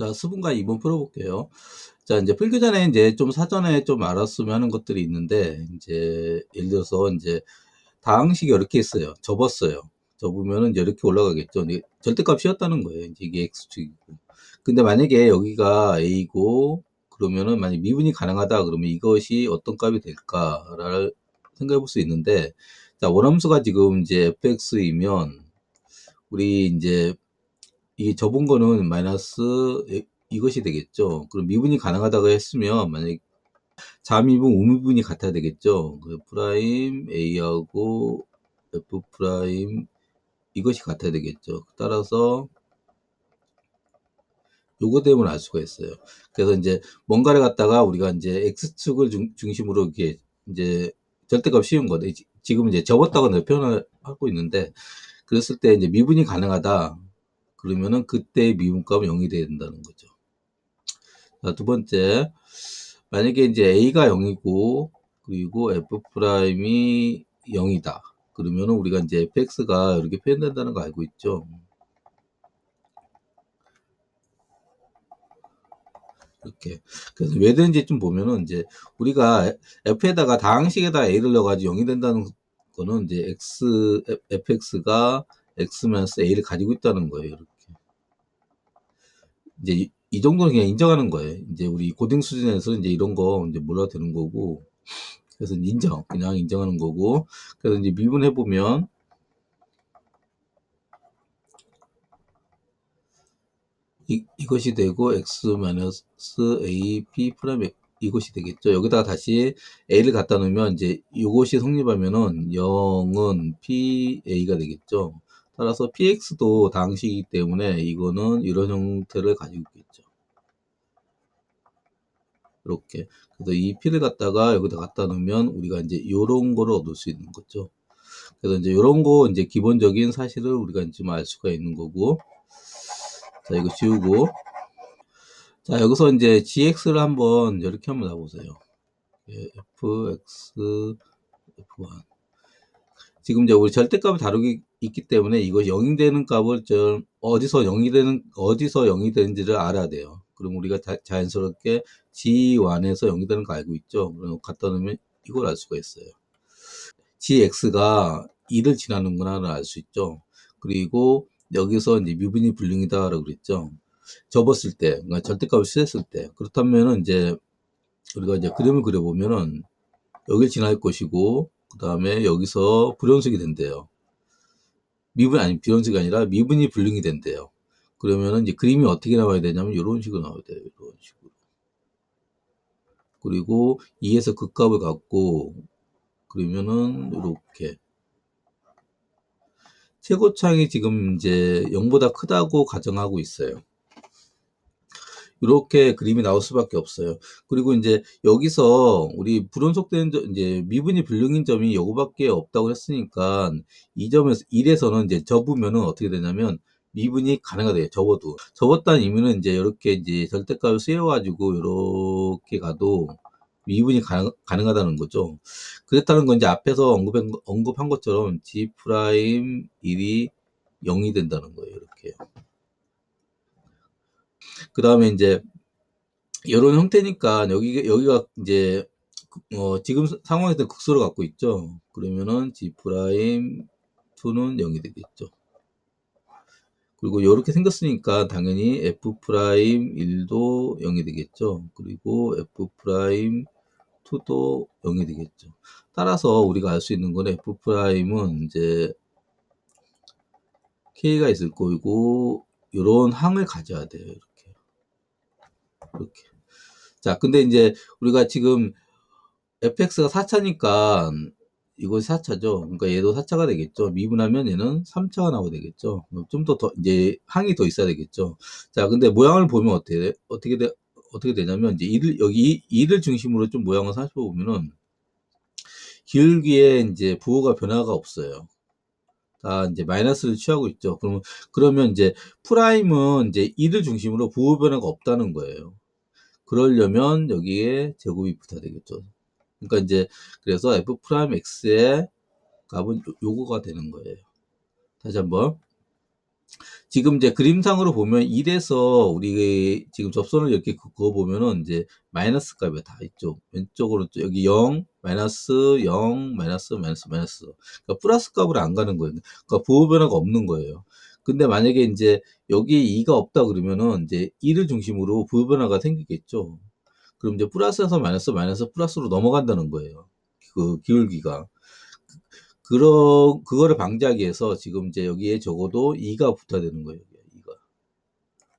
자, 수분과 2번 풀어볼게요. 자, 이제 풀기 전에 이제 좀 사전에 좀 알았으면 하는 것들이 있는데, 이제, 예를 들어서 이제, 다항식이 이렇게 있어요. 접었어요. 접으면은 이렇게 올라가겠죠. 절대값이었다는 거예요. 이제 이게 x축이고. 근데 만약에 여기가 a고, 그러면은 만약 미분이 가능하다 그러면 이것이 어떤 값이 될까를 생각해 볼 수 있는데, 자, 원함수가 지금 이제 fx이면, 우리 이제 이게 접은 거는 마이너스 이것이 되겠죠. 그럼 미분이 가능하다고 했으면 만약 자미분 우미분이 같아야 되겠죠. 그 프라임 A하고 F 프라임 이것이 같아야 되겠죠. 따라서 요거 때문에 알 수가 있어요. 그래서 이제 뭔가를 갖다가 우리가 이제 x축을 중, 심으로 이렇게 이제 절대값 씌운 거다. 지금 이제 접었다고 표현을 하고 있는데 그랬을 때 이제 미분이 가능하다. 그러면은 그때 미분값은 0이 돼야 된다는 거죠. 자, 두 번째. 만약에 이제 A가 0이고, 그리고 F 프라임이 0이다. 그러면은 우리가 이제 fx가 이렇게 표현된다는 거 알고 있죠. 이렇게. 그래서 왜 되는지 좀 보면은 이제 우리가 f에다가 다항식에다 a를 넣어가지고 0이 된다는 거는 이제 x, fx가 x-a를 가지고 있다는 거예요. 이렇게. 이제 이, 이, 정도는 그냥 인정하는 거예요. 이제 우리 고등 수준에서 이제 이런 거 이제 몰라 되는 거고. 그래서 인정, 그냥 인정하는 거고. 그래서 이제 미분해 보면 이, 이것이 되고 x-a p 프라임 이것이 되겠죠. 여기다가 다시 a를 갖다 놓으면 이제 이것이 성립하면은 0은 p a가 되겠죠. 따라서 px도 당식이기 때문에 이거는 이런 형태를 가지고 있겠죠. 이렇게. 그래서 이 p를 갖다가 여기다 갖다 놓으면 우리가 이제 이런 거를 얻을 수 있는 거죠. 그래서 이제 이런 거 이제 기본적인 사실을 우리가 지금 알 수가 있는 거고. 자, 이거 지우고. 자, 여기서 이제 gx를 한번 이렇게 한번 놔보세요. fx, f1. 지금 이제 우리 절대값을 다루기 있기 때문에 이거 0이 되는 값을 좀 어디서 0이 되는 어디서 0이 되는지를 알아야 돼요. 그럼 우리가 자, 연스럽게 G1에서 0이 되는 거 알고 있죠. 그럼 갖다 놓으면 이걸 알 수가 있어요. GX가 2를 지나는구나를 알 수 있죠. 그리고 여기서 이제 미분이 불능이다라고 그랬죠. 접었을 때, 그러니까 절대값을 수했을 때. 그렇다면은 이제 우리가 이제 그림을 그려보면은 여길 지날 것이고, 그 다음에 여기서 불연속이 된대요. 미분 아니 비연식이 아니라 미분이 불능이 된대요. 그러면은 이제 그림이 어떻게 나와야 되냐면 이런 식으로 나와야 돼요. 이런 식으로. 그리고 2에서 극값을 갖고 그러면은 이렇게 최고창이 지금 이제 0보다 크다고 가정하고 있어요. 이렇게 그림이 나올 수밖에 없어요. 그리고 이제 여기서 우리 불연속된 점, 이제 미분이 불능인 점이 요거밖에 없다고 했으니까 이 점에서 1에서는 이제 접으면은 어떻게 되냐면 미분이 가능하대요. 접어도. 접었다는 의미는 이제 이렇게 이제 절대값을 쓰여가지고 이렇게 가도 미분이 가능, 가능하다는 거죠. 그랬다는 건 이제 앞에서 언급한, 언급한 것처럼 G 프라임 1이 0이 된다는 거예요. 이렇게. 그 다음에 이제 이런 형태니까 여기 여기가 이제 어, 지금 상황에서 극소를 갖고 있죠. 그러면은 G 프라임 2는 0이 되겠죠. 그리고 이렇게 생겼으니까 당연히 F 프라임 1도 0이 되겠죠. 그리고 F 프라임 2도 0이 되겠죠. 따라서 우리가 알 수 있는 건 F 프라임은 이제 K가 있을 거고 이런 항을 가져야 돼요. 이렇게. 자, 근데 이제 우리가 지금 fx가 4차니까 이거 4차죠. 그러니까 얘도 4차가 되겠죠. 미분하면 얘는 3차가 나오게 되겠죠. 좀 더 더 이제 항이 더 있어야 되겠죠. 자, 근데 모양을 보면 어떻게 돼? 어떻게 돼? 어떻게 되냐면 이제 이를 여기 이를 중심으로 좀 모양을 살펴보면은 기울기에 이제 부호가 변화가 없어요. 다 이제 마이너스를 취하고 있죠. 그러면 그러면 이제 프라임은 이제 이를 중심으로 부호 변화가 없다는 거예요. 그러려면 여기에 제곱이 붙어야 되겠죠. 그러니까 이제 그래서 f 프라임 x의 값은 요, 거가 되는 거예요. 다시 한번 지금 이제 그림상으로 보면 1에서 우리 지금 접선을 이렇게 그- 그어 보면은 이제 마이너스 값이 다 있죠. 왼쪽으로 또 여기 0, 마이너스 0, 마이너스, 마이너스, 마이너스. 그러니까 플러스 값으로 안 가는 거예요. 그러니까 부호 변화가 없는 거예요. 근데 만약에 이제 여기 2가 없다 그러면은 이제 2를 중심으로 부호 변화가 생기겠죠. 그럼 이제 플러스에서 마이너스, 마이너스, 플러스로 넘어간다는 거예요. 그 기울기가. 그러, 그거를 방지하기 위해서 지금 이제 여기에 적어도 2가 붙어야 되는 거예요. 2가.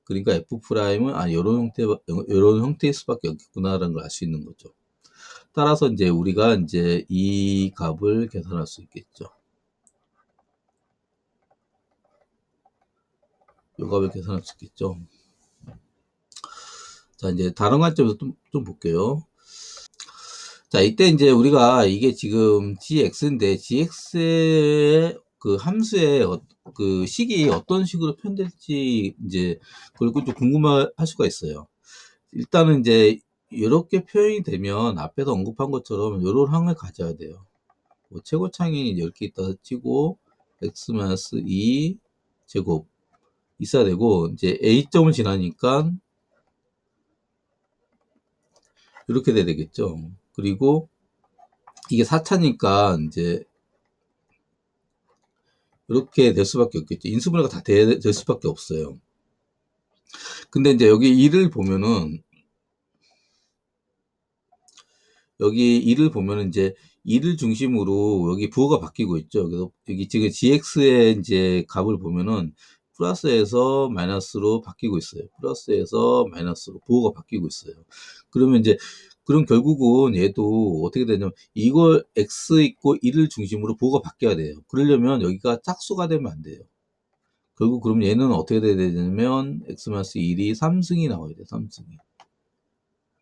그러니까 F 프라임은 아, 요런 형태, 요런 형태일 수밖에 없겠구나라는 걸 알 수 있는 거죠. 따라서 이제 우리가 이제 이 값을 계산할 수 있겠죠. 요 값을 계산할 수 있겠죠. 자, 이제 다른 관점에서 좀, 좀 볼게요. 자, 이때 이제 우리가 이게 지금 gx인데 gx의 그 함수의 어, 그 식이 어떤 식으로 표현될지 이제 그리고 좀 궁금할 수가 있어요. 일단은 이제 이렇게 표현이 되면 앞에서 언급한 것처럼 이런 항을 가져야 돼요. 뭐 최고창이 10개 있다 치고 x-2 제곱 있어야 되고 이제 a점을 지나니까 이렇게 돼야 되겠죠. 그리고 이게 4차니까 이제 이렇게 될 수밖에 없겠죠. 인수분해가 다될 수밖에 없어요. 근데 이제 여기 2를 보면은 여기 2를 보면은 이제 2를 중심으로 여기 부호가 바뀌고 있죠. 그래서 여기 지금 gx의 이제 값을 보면은 플러스에서 마이너스로 바뀌고 있어요. 플러스에서 마이너스로 부호가 바뀌고 있어요. 그러면 이제 그럼 결국은 얘도 어떻게 되냐면 이걸 x 있고 1을 중심으로 부호가 바뀌어야 돼요. 그러려면 여기가 짝수가 되면 안 돼요. 결국 그럼 얘는 어떻게 돼야 되냐면 x-1이 3승이 나와야 돼요. 3승이.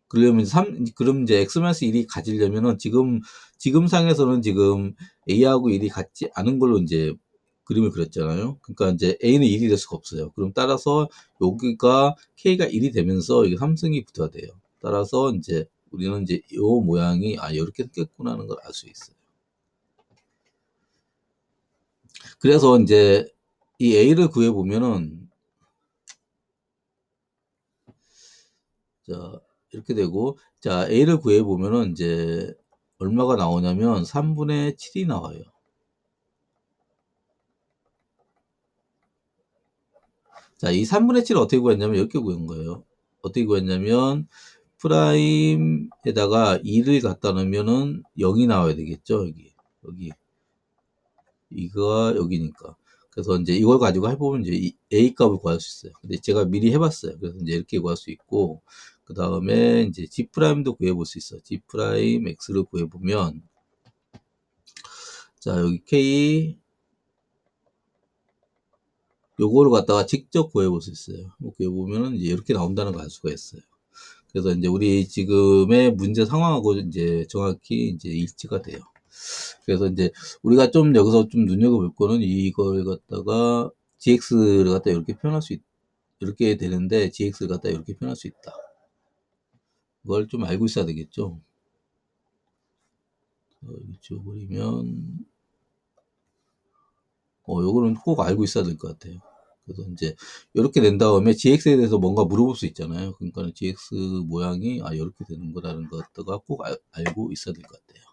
그러려면 3 그럼 이제 x-1이 가지려면은 지금 지금 상에서는 지금 a하고 1이 같지 않은 걸로 이제 그림을 그렸잖아요. 그러니까 이제 a는 1이 될 수가 없어요. 그럼 따라서 여기가 k가 1이 되면서 이게 3승이 붙어야 돼요. 따라서 이제 우리는 이제 이 모양이 아 이렇게 생겼구나 하는 걸 알 수 있어요. 그래서 이제 이 a를 구해 보면은 자 이렇게 되고 자 a를 구해 보면은 이제 얼마가 나오냐면 3분의 7이 나와요. 자, 이 3분의 7을 어떻게 구했냐면 이렇게 구한 거예요. 어떻게 구했냐면 프라임에다가 2를 갖다 놓으면은 0이 나와야 되겠죠, 여기. 여기. 이거가 여기니까. 그래서 이제 이걸 가지고 해보면 이제 A 값을 구할 수 있어요. 근데 제가 미리 해봤어요. 그래서 이제 이렇게 구할 수 있고, 그 다음에 이제 G 프라임도 구해볼 수 있어요. G 프라임 X를 구해보면, 자, 여기 K, 요거를 갖다가 직접 구해볼 수 있어요. 뭐 구해보면은 이제 이렇게 나온다는 걸 알 수가 있어요. 그래서 이제 우리 지금의 문제 상황하고 이제 정확히 이제 일치가 돼요. 그래서 이제 우리가 좀 여기서 좀 눈여겨볼 거는 이걸 갖다가 gx를 갖다 이렇게 표현할 수 있, 이렇게 되는데 gx를 갖다 이렇게 표현할 수 있다. 그걸 좀 알고 있어야 되겠죠. 지워버리면 어, 요거는 꼭 알고 있어야 될 것 같아요. 그래서 이제 이렇게 된 다음에 GX에 대해서 뭔가 물어볼 수 있잖아요. 그러니까 GX 모양이 아 이렇게 되는 거라는 것들과 꼭 알, 알고 있어야 될 것 같아요.